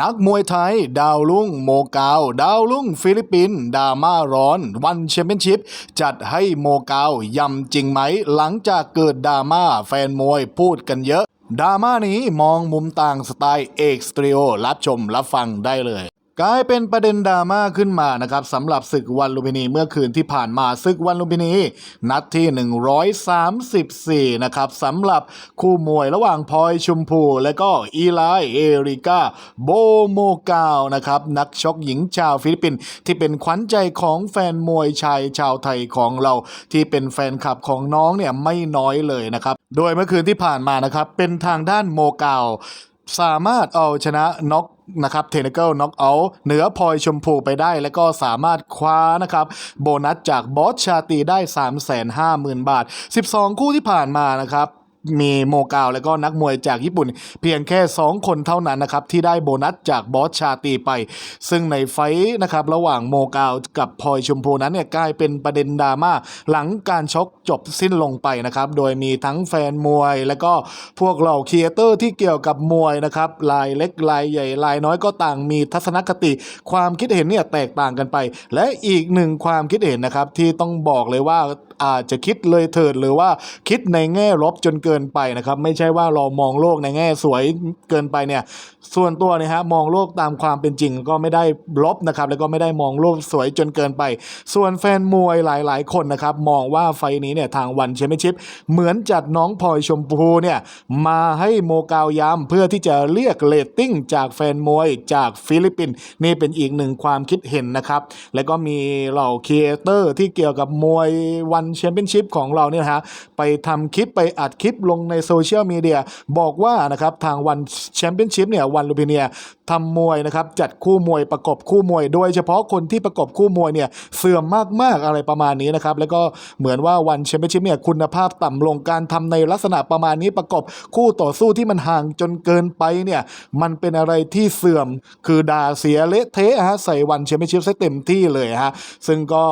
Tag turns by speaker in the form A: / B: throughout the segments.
A: นักมวยไทย ดาวลุ่งโมกาว ดาวลุ่งฟิลิปปินส์ดราม่าร้อน วันแชมเปี้ยนชิพ จัดให้โมกาวยำจริงไหม หลังจากเกิดดราม่าแฟนมวยพูดกันเยอะดราม่านี้มองมุมต่างสไตล์เอกสตรีโอรับชมรับฟังได้เลย กลายเป็นประเด็นดราม่าขึ้นมานะครับสำหรับศึกวันลุมพินีเมื่อคืนที่ผ่านมาศึกวันลุมพินี นัดที่ 134 นะครับสำหรับคู่มวยระหว่างพลอยชุมพู และก็อีไลเอริกาโบโมกาวนะครับนักชกหญิงชาวฟิลิปปินส์ที่เป็นขวัญใจของแฟนมวยชายชาวไทยของเรา ที่เป็นแฟนคลับของน้องเนี่ยไม่น้อยเลยนะครับโดยเมื่อคืนที่ผ่านมานะครับเป็นทางด้านโมกาวสามารถเอาชนะน็อก นะครับเทนเกิลน็อกเอาเหนือพลอยชมพูไปได้ แล้วก็สามารถคว้านะครับโบนัสจากบอสชาตีได้ 350,000 บาท 12 คู่ที่ผ่านมานะครับ มีโมกาว แล้วก็นักมวยจากญี่ปุ่น เพียงแค่ 2 คนเท่านั้นนะครับ ที่ได้โบนัสจากบอสชาตีไป ซึ่งในไฟท์นะครับระหว่างโมกาวกับพลอยชมพูนั้นเนี่ยกลายเป็นประเด็นดราม่าหลังการชกจบสิ้นลงไปนะครับ โดยมีทั้งแฟนมวย แล้วก็พวกเหล่าครีเอเตอร์ที่เกี่ยวกับมวยนะครับรายเล็กรายใหญ่รายน้อยก็ต่างมีทัศนคติ ความคิดเห็นเนี่ยแตกต่างกันไป และอีกหนึ่งความคิดเห็นนะครับที่ต้องบอกเลยว่าอาจจะคิดเลยเถิดหรือว่าคิดในแง่ลบจนเกินินไปนะครับ ไม่ใช่ว่าเรามองโลกในแง่สวยเกินไปเนี่ย ส่วนตัวเนี่ยฮะมองโลกตามความเป็นจริงก็ไม่ได้ลบนะครับ แล้วก็ไม่ได้มองโลกสวยจนเกินไป ส่วนแฟนมวยหลาย ๆ คนนะครับ มองว่าไฟล์นี้เนี่ยทางวันแชมเปี้ยนชิพเหมือนจัดน้องพลอยชมพูเนี่ยมาให้โมกาวยามเพื่อที่จะเรียกเรตติ้งจากแฟนมวยจากฟิลิปปินส์นี่เป็นอีกหนึ่งความคิดเห็นนะครับ แล้วก็มีเหล่าครีเอเตอร์ที่เกี่ยวกับมวยวันแชมเปี้ยนชิพของเราเนี่ยนะฮะไปทำคลิปไปอัดคลิปลงในโซเชียลมีเดียบอกว่านะครับทางวันแชมเปี้ยนชิพเนี่ยวันลูพิเนียทำมวยนะครับจัดคู่มวยประกบคู่มวย โดยเฉพาะคนที่ประกบคู่มวยเนี่ยเสื่อมมากๆอะไรประมาณนี้นะครับแล้วก็เหมือนว่าวันแชมเปี้ยนชิพเนี่ยคุณภาพต่ำลงการทำในลักษณะประมาณนี้ประกบคู่ต่อสู้ที่มันห่างจนเกินไปเนี่ยมันเป็นอะไรที่เสื่อมคือด่าเสียเละเทะฮะใส่วันแชมเปี้ยนชิพซะเต็มที่เลยฮะซึ่งก็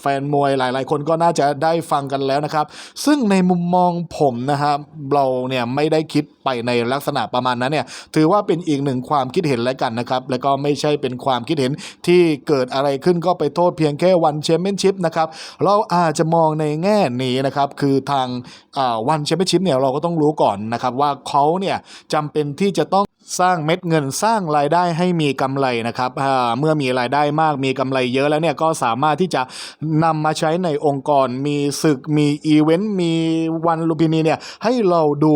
A: แฟนมวยหลาย ๆ คนก็น่าจะได้ฟังกันแล้วนะครับ ซึ่งในมุมมองผมนะครับเราเนี่ยไม่ได้คิดไปในลักษณะประมาณนั้นเนี่ยถือว่าเป็นอีกหนึ่งความคิดเห็นแล้วกันนะครับ แล้วก็ไม่ใช่เป็นความคิดเห็นที่เกิดอะไรขึ้นก็ไปโทษเพียงแค่วันแชมเปี้ยนชิพนะครับเราอาจจะมองในแง่นี้นะครับคือทางวันแชมเปี้ยนชิพเนี่ยเราก็ต้องรู้ก่อนนะครับว่าเขาเนี่ยจำเป็นที่จะต้อง สร้างเม็ดเงินสร้างรายได้ให้มีกำไรนะครับเมื่อมีรายได้มากมีกำไรเยอะแล้วเนี่ยก็สามารถที่จะนำมาใช้ในองค์กรมีศึกมีอีเวนต์มีวันลูบินีเนี่ยให้เราดู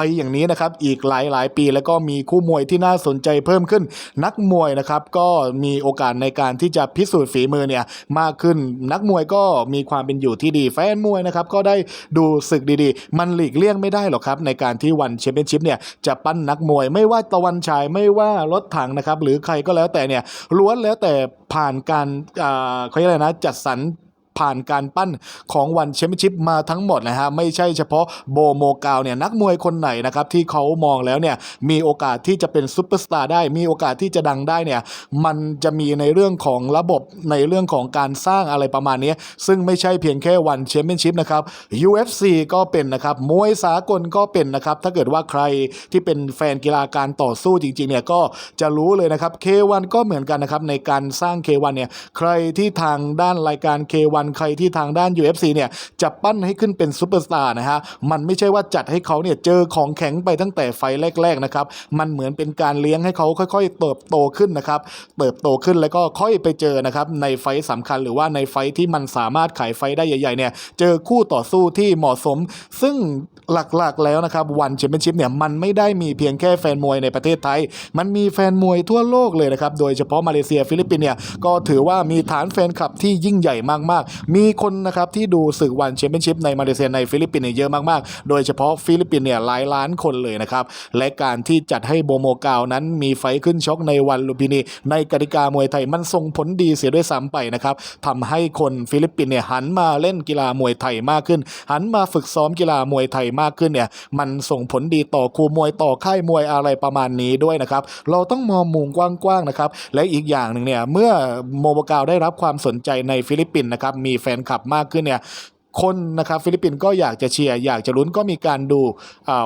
A: ไปอย่างนี้นะครับอีกหลายหลายปีแล้วก็มีคู่มวยที่น่าสนใจเพิ่มขึ้น นักมวยนะครับก็มีโอกาสในการที่จะพิสูจน์ฝีมือเนี่ยมากขึ้นนักมวยก็มีความเป็นอยู่ที่ดีแฟนมวยนะครับก็ได้ดูศึกดีๆ มันหลีกเลี่ยงไม่ได้หรอกครับในการที่วันแชมเปี้ยนชิพเนี่ยจะปั้นนักมวยไม่ว่าตะวันฉายไม่ว่ารถถังนะครับหรือใครก็แล้วแต่เนี่ยล้วนแล้วแต่ผ่านการอ่าเขาเรียกอะไรนะจัดสรร ผ่านการปั้นของวันแชมเปี้ยนชิพมาทั้งหมดนะฮะไม่ใช่เฉพาะโบโมกาวเนี่ยนักมวยคนไหนนะครับที่เขามองแล้วเนี่ยมีโอกาสที่จะเป็นซูเปอร์สตาร์ได้มีโอกาสที่จะดังได้เนี่ยมันจะมีในเรื่องของระบบในเรื่องของการสร้างอะไรประมาณนี้ ซึ่งไม่ใช่เพียงแค่วันแชมเปี้ยนชิพนะครับ UFC ก็เป็นนะครับมวยสากลก็เป็นนะครับถ้าเกิดว่าใครที่เป็นแฟนกีฬาการต่อสู้จริงๆเนี่ยก็จะรู้เลยนะครับ K1 ก็เหมือนกันนะครับในการสร้าง K1 เนี่ยใครที่ทางด้านรายการ K1 ใครที่ทางด้าน UFC เนี่ยจะปั้นให้ขึ้นเป็นซูเปอร์สตาร์นะฮะมันไม่ใช่ว่าจัดให้เขาเนี่ยเจอของแข็งไปตั้งแต่ไฟแรกๆนะครับมันเหมือนเป็นการเลี้ยงให้เขาค่อย ๆ เติบโตขึ้นนะครับเติบโตขึ้นแล้วก็ค่อยไปเจอนะครับในไฟล์สำคัญหรือว่าในไฟที่มันสามารถขายไฟได้ใหญ่ๆเนี่ยเจอคู่ต่อสู้ที่เหมาะสม ซึ่งหลักๆแล้วนะครับวันแชมเปี้ยนชิพเนี่ยมันไม่ได้มีเพียงแค่แฟนมวยในประเทศไทย มันมีแฟนมวยทั่วโลกเลยนะครับโดยเฉพาะมาเลเซียฟิลิปปินส์เนี่ยก็ถือว่ามีฐานแฟนคลับที่ยิ่งใหญ่มากๆมีคนนะครับที่ดูศึกวันแชมเปี้ยนชิพในมาเลเซียในฟิลิปปินส์เนี่ยเยอะมากๆ โดยเฉพาะฟิลิปปินส์เนี่ยหลายล้านคนเลยนะครับ และการที่จัดให้โบโมกาวนั้นมีไฟขึ้นชกในวันลุมพินี ในกติกามวยไทยมันส่งผลดีเสียด้วยซ้ำไปนะครับทำให้คนฟิลิปปินส์เนี่ยหันมาเล่นกีฬามวยไทยมากขึ้น หันมาฝึกซ้อมกีฬามวยไทยมากขึ้นเนี่ยมันส่งผลดีต่อครูมวยต่อค่ายมวยอะไรประมาณนี้ด้วยนะครับ เราต้องมองมุมกว้างๆนะครับ และอีกอย่างหนึ่งเนี่ยเมื่อโมโมกาวได้รับความสนใจในฟิลิปปินส์นะครับมีแฟนคลับมากขึ้นเนี่ย คนนะครับฟิลิปปินส์ก็อยากจะเชียร์อยากจะลุ้นก็มีการดู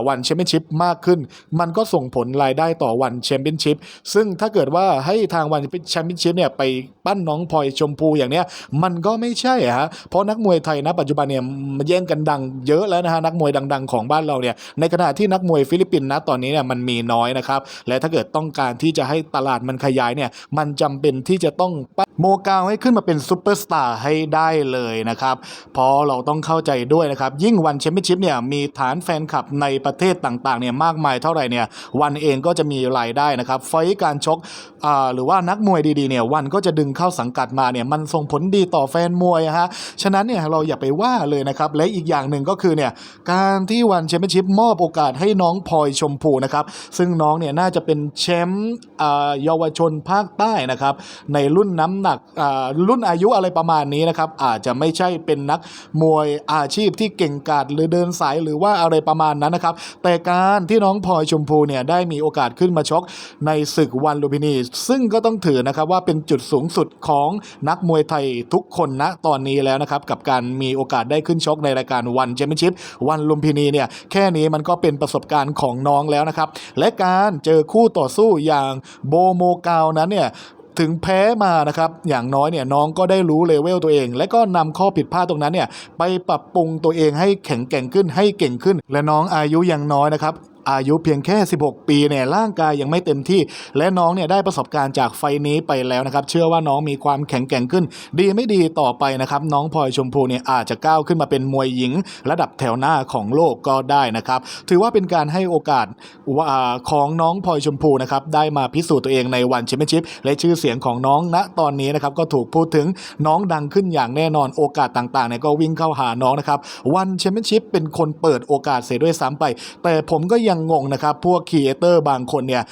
A: วันแชมเปี้ยนชิพมากขึ้น มันก็ส่งผลรายได้ต่อวันแชมเปี้ยนชิพซึ่งถ้าเกิดว่าให้ทางวันแชมเปี้ยนชิพเนี่ยไปปั้นน้องพลอยชมพูอย่างเนี้ยมันก็ไม่ใช่ฮะเพราะนักมวยไทยณปัจจุบันเนี่ยมันแย่งกันดังเยอะแล้วนะฮะนักมวยดัง ๆ ของบ้านเราเนี่ยในขณะที่นักมวยฟิลิปปินส์นะตอนนี้เนี่ยมันมีน้อยนะครับและถ้าเกิดต้องการที่จะให้ตลาดมันขยายเนี่ยมันจำเป็นที่จะต้องปั้นโมกาวให้ขึ้นมาเป็นซูเปอร์สตาร์ให้ได้เลยนะครับพราะเราต้องเข้าใจด้วยนะครับ ยิ่งวันแชมเปี้ยนชิพเนี่ยมีฐานแฟนคลับในประเทศต่างๆเนี่ยมากมายเท่าไหร่เนี่ยวันเองก็จะมีรายได้นะครับไฟการชกหรือว่านักมวยดีๆเนี่ยวันก็จะดึงเข้าสังกัดมาเนี่ยมันส่งผลดีต่อแฟนมวยฮะฉะนั้นเนี่ยเราอย่าไปว่าเลยนะครับและอีกอย่างหนึ่งก็คือเนี่ยการที่วันแชมเปี้ยนชิพมอบโอกาสให้น้องพลอยชมพูนะครับซึ่งน้องเนี่ยน่าจะเป็นแชมป์เยาวชนภาคใต้นะครับในรุ่นน้ำหนักรุ่นอายุอะไรประมาณนี้นะครับอาจจะไม่ใช่เป็นนักมวยอาชีพที่เก่งกาจหรือเดินสายหรือว่าอะไรประมาณนั้นนะครับ แต่การที่น้องพลอยชมพูเนี่ยได้มีโอกาสขึ้นมาชกในศึกวันลุมพินี ซึ่งก็ต้องถือนะครับว่าเป็นจุดสูงสุดของนักมวยไทยทุกคนณตอนนี้แล้วนะครับ กับการมีโอกาสได้ขึ้นชกในรายการวันแชมเปี้ยนชิพวันลุมพินีเนี่ยแค่นี้มันก็เป็นประสบการณ์ของน้องแล้วนะครับ และการเจอคู่ต่อสู้อย่างโบโมกาวนั้นเนี่ย ถึงแพ้มานะครับ อย่างน้อยเนี่ยน้องก็ได้รู้เลเวลตัวเอง และก็นำข้อผิดพลาดตรงนั้นเนี่ยไปปรับปรุงตัวเองให้แข็งแกร่งขึ้นให้เก่งขึ้น และน้องอายุยังน้อยนะครับ อายุเพียงแค่ 16 ปีเนี่ยร่างกายยังไม่เต็มที่ และน้องเนี่ยได้ประสบการณ์จากไฟนี้ไปแล้วนะครับ เชื่อว่าน้องมีความแข็งแกร่งขึ้น ดีไม่ดีต่อไปนะครับ น้องพลอยชมพูเนี่ยอาจจะก้าวขึ้นมาเป็นมวยหญิง ระดับแถวหน้าของโลกก็ได้นะครับ ถือว่าเป็นการให้โอกาสของน้องพลอยชมพูนะครับได้มาพิสูจน์ตัวเองในวันแชมเปี้ยนชิพและชื่อเสียงของน้องณตอนนี้นะครับก็ถูกพูดถึงน้องดังขึ้นอย่างแน่นอนโอกาสต่างๆเนี่ยก็วิ่งเข้าหาน้องนะครับวันแชมเปี้ยนชิพเป็นคนเปิดโอกาสเสียด้วยซ้ำไป แต่ผมก็ยังงงนะครับ พวกครีเอเตอร์บางคนเนี่ย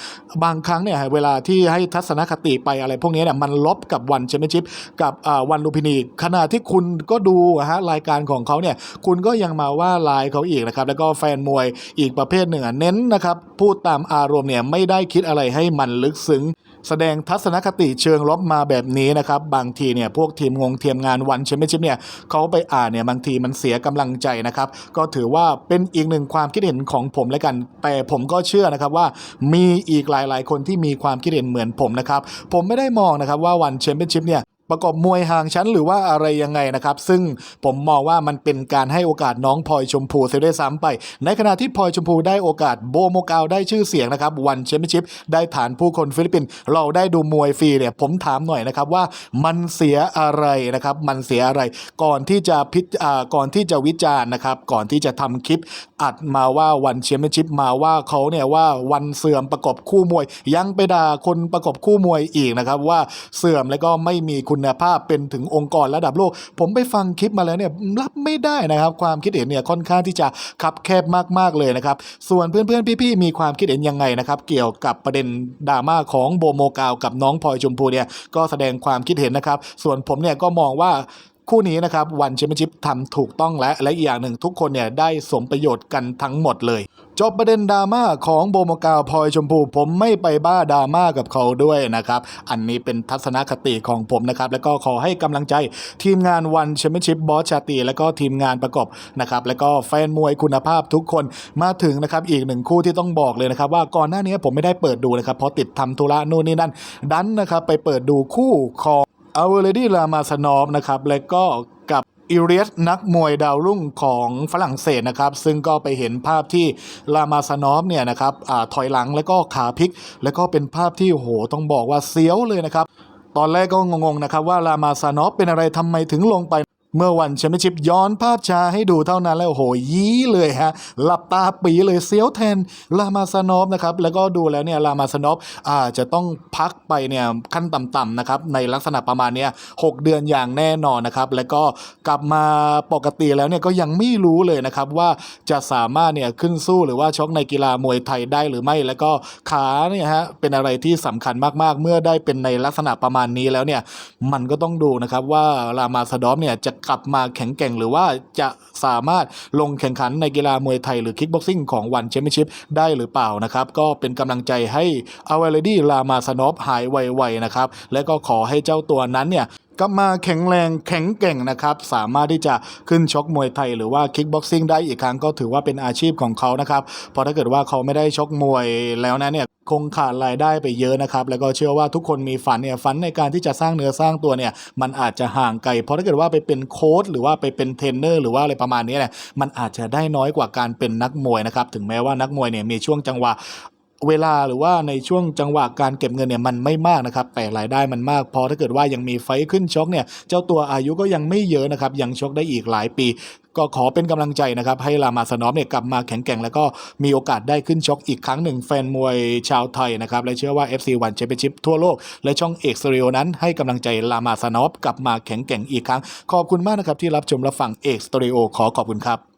A: บางครั้งเนี่ยเวลาที่ให้ทัศนคติไปอะไรพวกนี้เนี่ยมันลบกับวันแชมเปี้ยนชิพกับวันลูพินีขณะที่คุณก็ดูอะฮะรายการของเขาเนี่ย คุณก็ยังมาว่าลายเขาอีกนะครับ แล้วก็แฟนมวยอีกประเภทหนึ่งเน้นนะครับ พูดตามอารมณ์เนี่ยไม่ได้คิดอะไรให้มันลึกซึ้ง แสดงทัศนคติเชิงลบมาแบบนี้นะครับ บางทีเนี่ยพวกทีมงงทีมงานวันแชมเปี้ยนชิพเนี่ยเขาไปอ่านเนี่ยบางทีมันเสียกำลังใจนะครับ ก็ถือว่าเป็นอีกหนึ่งความคิดเห็นของผมแล้วกัน แต่ผมก็เชื่อนะครับว่ามีอีกหลาย ๆ คนที่มีความคิดเห็นเหมือนผมนะครับ ผมไม่ได้มองนะครับว่าวันแชมเปี้ยนชิพเนี่ย ประกอบมวยห่างชั้นหรือว่าอะไรยังไงนะครับ ซึ่งผมมองว่ามันเป็นการให้โอกาสน้องพลอยชมพูเสียด้วยซ้ำไป ในขณะที่พลอยชมพูได้โอกาสโบโมกาวได้ชื่อเสียงนะครับวันแชมเปี้ยนชิพได้ฐานผู้คนฟิลิปปินส์เราได้ดูมวยฟรีเนี่ยผมถามหน่อยนะครับว่ามันเสียอะไรนะครับ มันเสียอะไรก่อนที่จะพิจาก่อนที่จะวิจารณ์นะครับ ก่อนที่จะทำคลิปอัดมาว่าวันแชมเปี้ยนชิพมาว่าเขาเนี่ยว่าวันเสื่อมประกอบคู่มวย ยังไปด่าคนประกอบคู่มวยอีกนะครับว่าเสื่อมแล้วก็ไม่มีคุณภาพเป็นถึงองค์กรระดับโลก ผมไปฟังคลิปมาแล้วเนี่ยรับไม่ได้นะครับ ความคิดเห็นเนี่ยค่อนข้างที่จะคับแคบมากๆเลยนะครับ ส่วนเพื่อนๆพี่ๆมีความคิดเห็นยังไงนะครับ เกี่ยวกับประเด็นดราม่าของโบโมกาวกับน้องพลอยชมพูเนี่ยก็แสดงความคิดเห็นนะครับ ส่วนผมเนี่ยก็มองว่า คู่นี้นะครับวันแชมเปี้ยนชิพทำถูกต้องและและอีกอย่างหนึ่งทุกคนเนี่ยได้สมประโยชน์กันทั้งหมดเลยจบประเด็นดราม่าของโบโมกาวพลอยชมพู ผมไม่ไปบ้าดราม่ากับเขาด้วยนะครับ อันนี้เป็นทัศนคติของผมนะครับ แล้วก็ขอให้กำลังใจทีมงานวันแชมเปี้ยนชิพบอสชาตีแล้วก็ทีมงานประกอบนะครับแล้วก็แฟนมวยคุณภาพทุกคนมาถึงนะครับอีกหนึ่งคู่ที่ต้องบอกเลยนะครับ ว่าก่อนหน้านี้ผมไม่ได้เปิดดูนะครับเพราะติดทำธุระนู่นนี่นั่นดันนะครับไปเปิดดูคู่ของ อเวเลดี้ลามาสนอฟนะครับและก็กับอิเรียสนักมวยดาวรุ่งของฝรั่งเศสนะครับ ซึ่งก็ไปเห็นภาพที่ลามาสนอฟเนี่ยนะครับอาถอยหลังแล้วก็ขาพลิก แล้วก็เป็นภาพที่โอ้โหต้องบอกว่าเสียวเลยนะครับ ตอนแรกก็งงๆนะครับว่าลามาซานอฟเป็นอะไรทำไมถึงลงไป เมื่อวันแชมเปี้ยนชิพย้อนภาพช้าให้ดูเท่านั้นแล้วโหยี้เลยฮะ หลับตาปีเลยเสียวแทนลามาซานอฟนะครับ แล้วก็ดูแล้วเนี่ยลามาซานอฟอาจจะต้องพักไปเนี่ยขั้นต่ำๆนะครับ ในลักษณะประมาณเนี้ยหกเดือนอย่างแน่นอนนะครับ แล้วก็กลับมาปกติแล้วเนี่ยก็ยังไม่รู้เลยนะครับ ว่าจะสามารถเนี่ยขึ้นสู้หรือว่าชกในกีฬามวยไทยได้หรือไม่ แล้วก็ขาเนี่ยฮะเป็นอะไรที่สำคัญมากๆ เมื่อได้เป็นในลักษณะประมาณนี้แล้วเนี่ยมันก็ต้องดูนะครับว่าลามาซานอฟเนี่ยจะกลับมาแข็งแกร่งหรือว่าจะสามารถลงแข่งขันในกีฬามวยไทยหรือคิกบ็อกซิ่งของวันแชมเปี้ยนชิพได้หรือเปล่านะครับ ก็เป็นกำลังใจให้อเวเลดี้ลามาสนอฟหายไวๆนะครับ และก็ขอให้เจ้าตัวนั้นเนี่ย กลับมาแข็งแรงแข็งแกร่งนะครับ สามารถที่จะขึ้นชกมวยไทยหรือว่าคิกบ็อกซิ่งได้อีกครั้งก็ถือว่าเป็นอาชีพของเขานะครับเพราะถ้าเกิดว่าเขาไม่ได้ชกมวยแล้วนะเนี่ยคงขาดรายได้ไปเยอะนะครับ แล้วก็เชื่อว่าทุกคนมีฝันเนี่ยฝันในการที่จะสร้างเนื้อสร้างตัวเนี่ยมันอาจจะห่างไกลเพราะถ้าเกิดว่าไปเป็นโค้ชหรือว่าไปเป็นเทรนเนอร์หรือว่าอะไรประมาณนี้เนี่ยมันอาจจะได้น้อยกว่าการเป็นนักมวยนะครับถึงแม้ว่านักมวยเนี่ยมีช่วงจังหวะ เวลาหรือว่าในช่วงจังหวะการเก็บเงินเนี่ยมันไม่มากนะครับ แต่รายได้มันมากพอถ้าเกิดว่ายังมีไฟขึ้นชกเนี่ยเจ้าตัวอายุก็ยังไม่เยอะนะครับ ยังชกได้อีกหลายปี ก็ขอเป็นกำลังใจนะครับ ให้รามาสนอมเนี่ยกลับมาแข็งแกร่งแล้วก็มีโอกาสได้ขึ้นชกอีกครั้งหนึ่งแฟนมวยชาวไทยนะครับ และเชื่อว่า FC1 Championship ทั่วโลก และช่องเอกสเรียนั้นให้กำลังใจรามาสนอฟกลับมาแข็งแกร่งอีกครั้ง ขอบคุณมากนะครับที่รับชมรับฟังเอกสตูดิโอขอขอบคุณครับ